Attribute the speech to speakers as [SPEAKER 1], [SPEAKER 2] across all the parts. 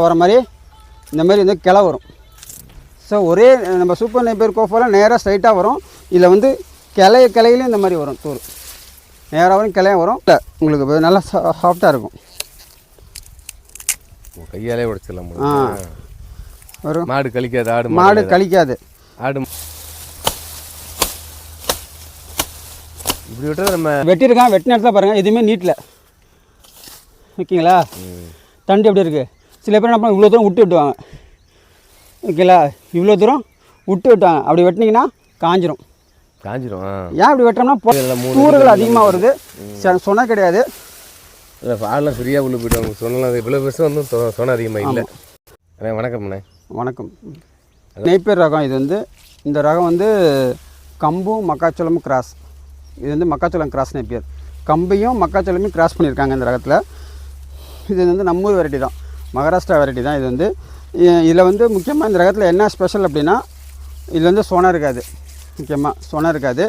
[SPEAKER 1] வர மாதிரி இந்த மாதிரி வந்து கிளை வரும். ஸோ ஒரே நம்ம சூப்பர் நெய்பர் கோஃபாலாம் நேராக ஸ்ட்ரைட்டாக வரும். இதில் வந்து கிளைய கிளையிலையும் இந்த மாதிரி வரும் தூர் நேராக வரும் கிளையும் வரும். இல்லை உங்களுக்கு நல்லா சாஃப்டாக இருக்கும்.
[SPEAKER 2] கையாலே உடைச்சிடலாம்.
[SPEAKER 1] ஆ. வரும்.
[SPEAKER 2] மாடு கழிக்காது ஆடு
[SPEAKER 1] மாடு
[SPEAKER 2] கழிக்காது. ஆடு இப்படி விட்டா நம்ம
[SPEAKER 1] வெட்டியிருக்கான் வெட்டின இடத்துல பாருங்கள் எதுவுமே நீட்டில். ஓகேங்களா. தண்டு எப்படி இருக்குது சில பேர் என்ன இவ்வளோ தூரம் விட்டு விட்டுவாங்க. ஓகேங்களா? இவ்வளோ தூரம் விட்டு விட்டாங்க. அப்படி வெட்டினீங்கன்னா காஞ்சிரும்.
[SPEAKER 2] காஞ்சிரும்
[SPEAKER 1] ஏன் இப்படி வெட்டோம்னா தூறுகள் அதிகமாக வருது. சொன்ன கிடையாது.
[SPEAKER 2] இல்லை ஆடெல்லாம் ஃப்ரீயாக உள்ள போயிட்டு சொன்னலாம். இவ்வளோ பெருசு வந்து சொன்ன அதிகமாக இல்லை. அண்ணே வணக்கம் அண்ணே.
[SPEAKER 1] வணக்கம். நெய்ப்பேர் ரகம் இது வந்து இந்த ரகம் வந்து கம்பும் மக்காச்சோளமும் கிராஸ். இது வந்து மக்காச்சோளம் கிராஸ் நெய்ப்பேர். கம்பையும் மக்காச்சோளமும் கிராஸ் பண்ணியிருக்காங்க இந்த ரகத்தில். இது வந்து நம்ம ஊர் வெரைட்டி தான். மகாராஷ்டிரா வெரைட்டி தான் இது வந்து. இதில் வந்து முக்கியமாக இந்த ரகத்தில் என்ன ஸ்பெஷல் அப்படின்னா இதில் வந்து சொனை இருக்காது. முக்கியமாக சொனை இருக்காது.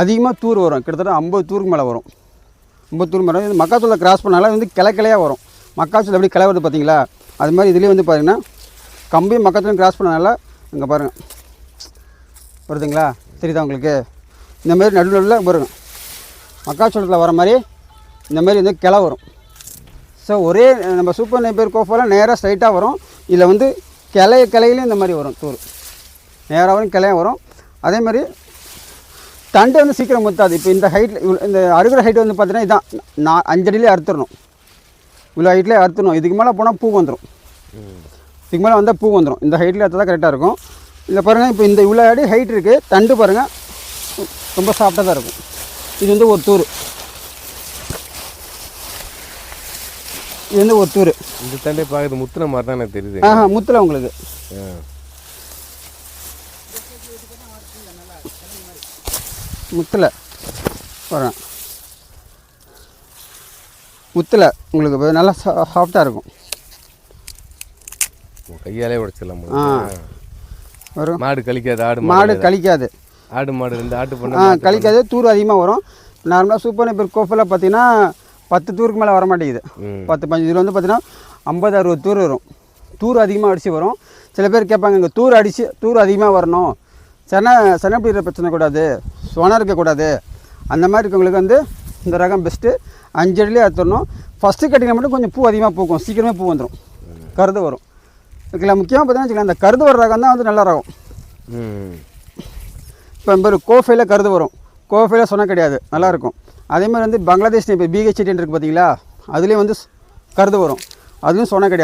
[SPEAKER 1] அதிகமாக தூர் வரும். கிட்டத்தட்ட ஐம்பது தூருக்கு மேலே வரும். ஐம்பது தூர் மேலே இது மக்காச்சோளம் கிராஸ் பண்ணால வந்து கிளக்கிளையாக வரும். மக்காச்சோளம் எப்படி கிளை வருது பார்த்தீங்களா? அது மாதிரி இதுலேயும் வந்து பார்த்தீங்கன்னா கம்பியும் மக்காச்சோளம் கிராஸ் பண்ணனால இங்கே பாருங்கள் வருதுங்களா? தெரியுதா உங்களுக்கு? இந்த மாதிரி நடுநடுவில் நடுவில் மக்காச்சோளத்தில் வர மாதிரி இந்த மாதிரி வந்து கிளை வரும். ஸோ ஒரே நம்ம சூப்பர் நெய்பர் கோஃபாலாம் நேராக ஸ்ட்ரைட்டாக வரும். இதில் வந்து கிளைய கிளையிலையும் இந்த மாதிரி வரும் தூர் நேராக வரும் கிளையும் வரும். அதே மாதிரி தண்டு வந்து சீக்கிரம் முத்தாது. இப்போ இந்த ஹைட்டில் இந்த அறுக்கிற ஹைட் வந்து பார்த்தீங்கன்னா இதான் நான் அஞ்சடியிலே அறுத்துடணும் இவ்வளோ ஹைட்லேயே அறுத்துடணும் இதுக்கு மேலே போனால் பூ வந்துடும் இதுக்கு மேலே வந்தால் பூ வந்துடும் இந்த ஹைட்டில் எடுத்தால் தான் கரெக்டாக இருக்கும். இதில் பாருங்கள் இப்போ இந்த இவ்வளோ அடி ஹைட் இருக்குது தண்டு பாருங்கள் ரொம்ப சாஃப்டாக தான் இருக்கும். இது வந்து ஒரு தூர் இது வந்து ஒரு தூர்
[SPEAKER 2] இந்த தண்டே பார்க்குறது முத்துன மாதிரி தான் எனக்கு தெரியுது.
[SPEAKER 1] ஆஹா முத்தில் உங்களுக்கு.
[SPEAKER 2] ஆ.
[SPEAKER 1] முத்தில். வரேன் முத்தில் உங்களுக்கு இப்ப நல்லா சாஃப்டாக இருக்கும்.
[SPEAKER 2] கையாலே உடைச்சிடலாம்.
[SPEAKER 1] ஆ.
[SPEAKER 2] ஆ.
[SPEAKER 1] வரும்
[SPEAKER 2] மாடு கழிக்காது ஆடு
[SPEAKER 1] மாடு கழிக்காது.
[SPEAKER 2] ஆடு மாடு ரெண்டு ஆட்டு
[SPEAKER 1] ஆ
[SPEAKER 2] பண்ண
[SPEAKER 1] கழிக்காது தூர் அதிகமாக வரும். நார்மலாக சூப்பர் நெப்பர் கோஃபில் பார்த்தீங்கன்னா பத்து தூருக்கு மேலே வர மாட்டேங்குது பத்து பஞ்சு இதில் வந்து பார்த்தீங்கன்னா ஐம்பது அறுபது தூர் வரும். தூர் அதிகமாக அடித்து வரும். சில பேர் கேட்பாங்க இங்கே தூர் அடித்து தூர் அதிகமாக வரணும். சென சென பிடிக்கிற பிரச்சனை கூடாது. சொன இருக்கக்கூடாது அந்த மாதிரி இருக்கவங்களுக்கு வந்து இந்த ரகம் பெஸ்ட்டு அஞ்சு அடியிலே அறுத்துடணும் ஃபஸ்ட்டு கட்டிங்கில் மட்டும் கொஞ்சம் பூ அதிகமாக பூக்கும். சீக்கிரமே பூ வந்துடும் கருது வரும். ஓகேங்களா முக்கியமாக பார்த்தீங்கன்னா அந்த கருது வர ரகம் தான் வந்து நல்ல ரகம். இப்போ பேர் கோஃபையில் கருது வரும். கோஃபையில் சொன்ன கிடையாது. நல்லாயிருக்கும் அதே மாதிரி வந்து பங்களாதேஷ் இப்போ பிஹெச்டின்னு இருக்குது பார்த்தீங்களா அதுலேயும் வந்து கருது வரும். அதுலேயும் சொன்ன கிடையாது.